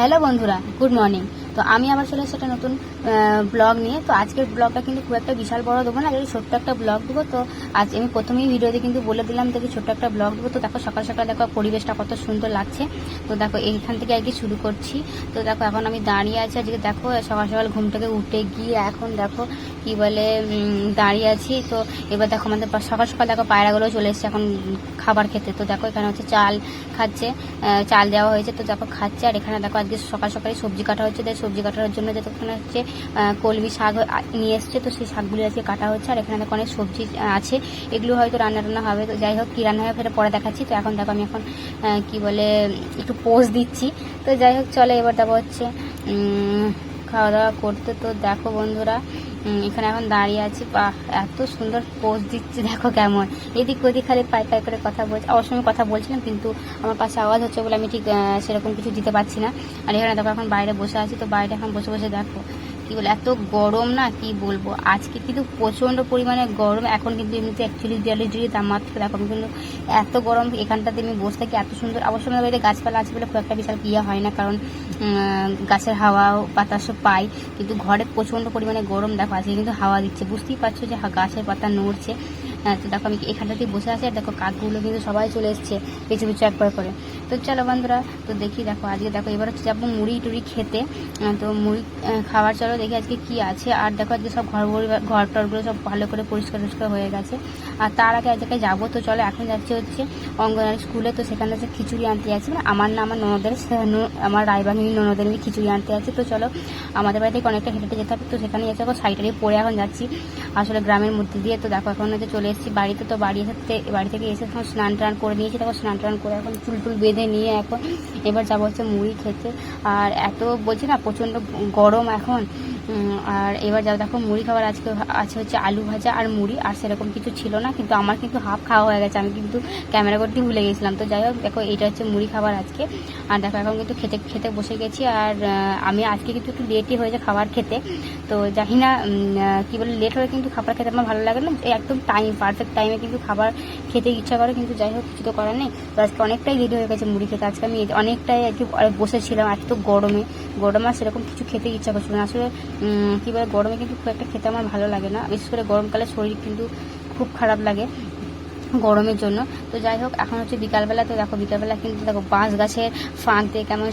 Hello বন্ধুরা, good morning. তো আমি আবার চলে সেটা নতুন ব্লগ নিয়ে। তো আজকের ব্লগটা কিন্তু খুব একটা বিশাল বড় দেবো না যদি ছোট্ট একটা ব্লগ দেবো। তো আজ আমি প্রথমেই ভিডিওতে কিন্তু বলে দিলাম দেখি ছোট্ট একটা ব্লগ দেবো। তো দেখো সকাল সকাল দেখো পরিবেশটা কত সুন্দর লাগছে। তো দেখো এইখান থেকে আর কি শুরু করছি। তো দেখো এখন আমি দাঁড়িয়ে আছি, আজকে দেখো সকাল সকাল ঘুম থেকে উঠে গিয়ে এখন দেখো কি বলে দাঁড়িয়ে আছি। তো এবার দেখো আমাদের সকাল সকাল দেখো পায়রাগুলো চলে এসছে এখন খাবার খেতে। তো দেখো এখানে হচ্ছে চাল খাচ্ছে চাল দেওয়া হয়েছে। তো দেখো খাচ্ছে আর এখানে দেখো আজকে সকাল সকালে সবজি কাটা হচ্ছে। তাই সবজি কাটার জন্য যে এখানে হচ্ছে কলমি শাক নিয়ে এসছে, তো সেই শাকগুলি আজকে কাটা হচ্ছে। আর এখানে দেখো অনেক সবজি আছে। এগুলো হয়তো রান্না টান্না হবে। তো যাই হোক, কী রান্না হবে সেটা পরে দেখাচ্ছি। তো এখন দেখো আমি এখন কি বলে, একটু পোজ দিচ্ছি। তো যাই হোক, চলে এবার দেখো হচ্ছে খাওয়া দাওয়া করতে। তো দেখো বন্ধুরা এখানে এখন দাঁড়িয়ে আছি। বা, এত সুন্দর পোজ দিচ্ছে, দেখো কেমন। এদিক ওদিক খালি পাই পাই করে কথা বলছি অবশ্য আমি কথা বলছিলাম, কিন্তু আমার পাশে আওয়াজ হচ্ছে বলে আমি ঠিক সেরকম কিছু দিতে পারছি না। আর এখানে দেখো এখন বাইরে বসে আছি, তো বাইরে এখন বসে বসে দেখো। কি বলে, এত গরম না, কি বলব? আজকে কিন্তু প্রচণ্ড পরিমাণে গরম, এখন কিন্তু এমনিতে একচল্লিশ বিয়াল্লিশ ডিগ্রি তাপমাত্রা আমি কিন্তু এত গরম, এখানটাতে আমি বসে থাকি, এত সুন্দর অবশ্যই আমাদের বাড়িতে গাছপালা আছে বলে খুব একটা বিশাল ইয়ে হয় না, কারণ গাছের হাওয়া বাতাসও পাই, কিন্তু ঘরে প্রচণ্ড পরিমাণে গরম দেখো, আজকে কিন্তু হাওয়া দিচ্ছে, বুঝতেই পারছ যে গাছের পাতা নড়ছে। তো দেখো আমি এখানটাতেই বসে আছি আর দেখো কাকগুলো কিন্তু সবাই চলে এসছে পিছু পিছু একবার করে। তো চলো বন্ধুরা, তো দেখি, দেখো আজকে দেখো এবার হচ্ছে যাব মুড়ি টুড়ি খেতে। তো মুড়ি খাবার চলো দেখি আজকে কি আছে। আর দেখো আজকে সব ঘর ঘর টরগুলো সব ভালো করে পরিষ্কার টরিষ্কার হয়ে গেছে। আর তার আগে আজকে যাব, তো চলো এখন যাচ্ছে হচ্ছে অঙ্গনারী স্কুলে। তো সেখানে হচ্ছে খিচুড়ি আনতে যাচ্ছি। মানে আমার না, আমার ননদের আমার রায়বাহিনী ননদের আমি খিচুড়ি আনতে যাচ্ছি। তো চলো আমাদের বাড়ি থেকে অনেকটা হেঁটে যেতে হবে। তো সেখানে এসে এখন সাইডে পরে এখন যাচ্ছি আসলে গ্রামের মধ্যে দিয়ে। তো দেখো এখন হচ্ছে চলে এসেছি বাড়িতে তো বাড়ি থাকতে বাড়ি থেকে এসে তখন স্নান টান করে নিয়েছি তখন স্নান টান করে এখন চুল টুল বেঁধে নিয়ে এখন এবার যাব হচ্ছে মুড়ি খেতে। আর এত বলছি না, প্রচণ্ড গরম এখন। আর এবার যা দেখো মুড়ি খাবার আজকে আছে হচ্ছে আলু ভাজা আর মুড়ি, আর সেরকম কিছু ছিল না, কিন্তু আমার কিন্তু হাফ খাওয়া হয়ে গেছে, আমি কিন্তু ক্যামেরা করতে ভুলে গেছিলাম। তো যাই হোক, দেখো এটা হচ্ছে মুড়ি খাবার আজকে। আর দেখো, এখন কিন্তু খেতে খেতে বসে গেছি, আর আমি আজকে কিন্তু একটু লেটই হয়েছে খাবার খেতে। তো জানি না কি বলে লেট হলে কিন্তু খাবার খেতে আমার ভালো লাগে না একদম টাইম পারফেক্ট টাইমে কিন্তু খাবার খেতে ইচ্ছা করে, কিন্তু যাই হোক, কিছু তো করার নেই। তো আজকে অনেকটাই দেরি হয়ে গেছে মুড়ি খেতে, আজকে আমি অনেকটাই আর কি বসেছিলাম, আজকে তো গরমে। গরমে আর সেরকম কিছু খেতে ইচ্ছা করছিল না। আসলে কি বলে, গরমে কিন্তু খুব একটা খেতে আমার ভালো লাগে না। বিশেষ করে গরমকালে শরীর কিন্তু খুব খারাপ লাগে গরমের জন্য। তো যাই হোক, এখন হচ্ছে বিকালবেলা। তো দেখো, বিকালবেলা কিন্তু দেখো, বাঁশ গাছের ফাঁকতে কেমন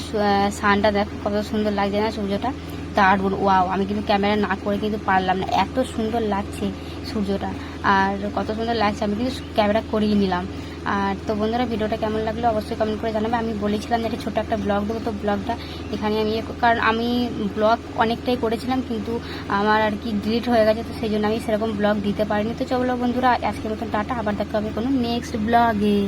সানটা দেখো, কত সুন্দর লাগছে না সূর্যটা? দারুণ ওয়াও, আমি কিন্তু ক্যামেরা না করে কিন্তু পারলাম না। এত সুন্দর লাগছে সূর্যটা। আর কত সুন্দর লাগছে, আমি কিন্তু ক্যামেরা করিয়ে নিলাম। আর তো বন্ধুরা, ভিডিওটা কেমন লাগল অবশ্যই কমেন্ট করে জানাবে। আমি বলেছিলাম যে একটা ছোটো একটা ব্লগ দেবো, তো ব্লগটা এখানে আমি কারণ আমি ব্লগ অনেকটাই করেছিলাম, কিন্তু আমার আর কি ডিলিট হয়ে গেছে, তো সেই জন্য আমি সেরকম ব্লগ দিতে পারিনি। তো চলো বন্ধুরা, আজকের মতন টাটা, আবার দেখা হবে কোনো নেক্সট ব্লগে